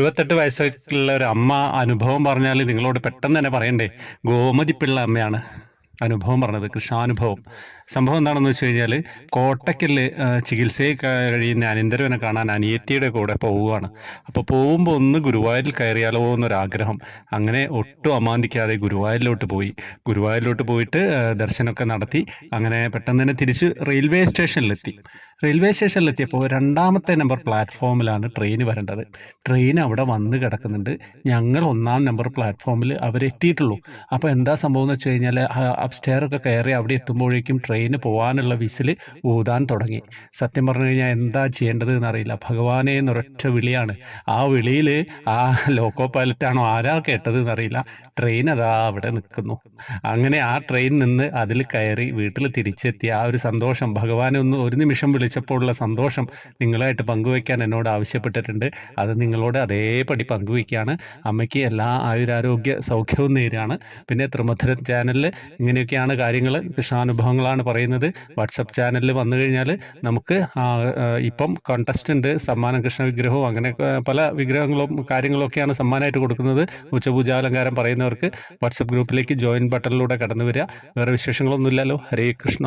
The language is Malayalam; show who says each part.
Speaker 1: എഴുപത്തെട്ട് വയസ്സുള്ള ഒരു അമ്മ അനുഭവം പറഞ്ഞാൽ നിങ്ങളോട് പെട്ടെന്ന് തന്നെ പറയണ്ടേ? ഗോമതി പിള്ള അമ്മയാണ് അനുഭവം പറഞ്ഞത് കൃഷ്ണാനുഭവം. സംഭവം എന്താണെന്ന് വെച്ച് കഴിഞ്ഞാൽ കോട്ടയ്ക്കൽ ചികിത്സയിൽ കഴിയുന്ന അനന്തരവനെ കാണാൻ അനിയത്തിയുടെ കൂടെ പോവുകയാണ്. അപ്പോൾ പോകുമ്പോൾ ഒന്ന് ഗുരുവായൂരിൽ കയറിയാലോ എന്നൊരാഗ്രഹം. അങ്ങനെ ഒട്ടും അമാന്തിക്കാതെ ഗുരുവായൂരിലോട്ട് പോയി. ഗുരുവായൂരിലോട്ട് പോയിട്ട് ദർശനമൊക്കെ നടത്തി. അങ്ങനെ പെട്ടെന്ന് തന്നെ തിരിച്ച് റെയിൽവേ സ്റ്റേഷനിലെത്തി. റെയിൽവേ സ്റ്റേഷനിലെത്തിയപ്പോൾ രണ്ടാമത്തെ നമ്പർ പ്ലാറ്റ്ഫോമിലാണ് ട്രെയിൻ വരേണ്ടത്. ട്രെയിൻ അവിടെ വന്ന് കിടക്കുന്നുണ്ട്. ഞങ്ങൾ ഒന്നാം നമ്പർ പ്ലാറ്റ്ഫോമിൽ അവരെത്തിയിട്ടുള്ളൂ. അപ്പോൾ എന്താ സംഭവം എന്ന് വെച്ച് കഴിഞ്ഞാൽ അപ്സ്റ്റെയർ ഒക്കെ കയറി അവിടെ എത്തുമ്പോഴേക്കും ട്രെയിന് പോകാനുള്ള വിസിൽ ഊതാൻ തുടങ്ങി. സത്യം പറഞ്ഞു കഴിഞ്ഞാൽ എന്താ ചെയ്യേണ്ടത് എന്നറിയില്ല ഭഗവാനെ എന്നൊരൊറ്റ വിളിയാണ്. ആ വിളിയിൽ ആ ലോക്കോ പൈലറ്റാണോ ആരാ കേട്ടത് എന്നറിയില്ല ട്രെയിൻ അതാ അവിടെ നിൽക്കുന്നു. അങ്ങനെ ആ ട്രെയിൻ നിന്ന് അതിൽ കയറി വീട്ടിൽ തിരിച്ചെത്തി. ആ ഒരു സന്തോഷം. ഭഗവാനെ ഒന്ന് ഒരു നിമിഷം വിളിച്ചപ്പോഴുള്ള സന്തോഷം നിങ്ങളായിട്ട് പങ്കുവയ്ക്കാൻ എന്നോട് ആവശ്യപ്പെട്ടിട്ടുണ്ട്. അത് നിങ്ങളോട് അതേപടി പങ്കുവയ്ക്കുകയാണ്. അമ്മയ്ക്ക് എല്ലാ ആയുരാരോഗ്യ സൗഖ്യവും നേരാണ് പിന്നെ ത്രിമധുര ചാനലിൽ ഇങ്ങനെയൊക്കെയാണ് കാര്യങ്ങൾ. കൃഷ്ണാനുഭവങ്ങളാണ് പറയുന്നത്. വാട്സപ്പ് ചാനലിൽ വന്നു കഴിഞ്ഞാൽ നമുക്ക് ഇപ്പം കോണ്ടസ്റ്റ് ഉണ്ട് സമ്മാനം കൃഷ്ണ വിഗ്രഹവും അങ്ങനെ പല വിഗ്രഹങ്ങളും കാര്യങ്ങളൊക്കെയാണ് സമ്മാനമായിട്ട് കൊടുക്കുന്നത്. ഉച്ചപൂജാലങ്കാരം പറയുന്നവർക്ക് വാട്സപ്പ് ഗ്രൂപ്പിലേക്ക് ജോയിൻ ബട്ടണിലൂടെ കടന്നു വരിക. വേറെ വിശേഷങ്ങളൊന്നുമില്ലല്ലോ. ഹരേ കൃഷ്ണ.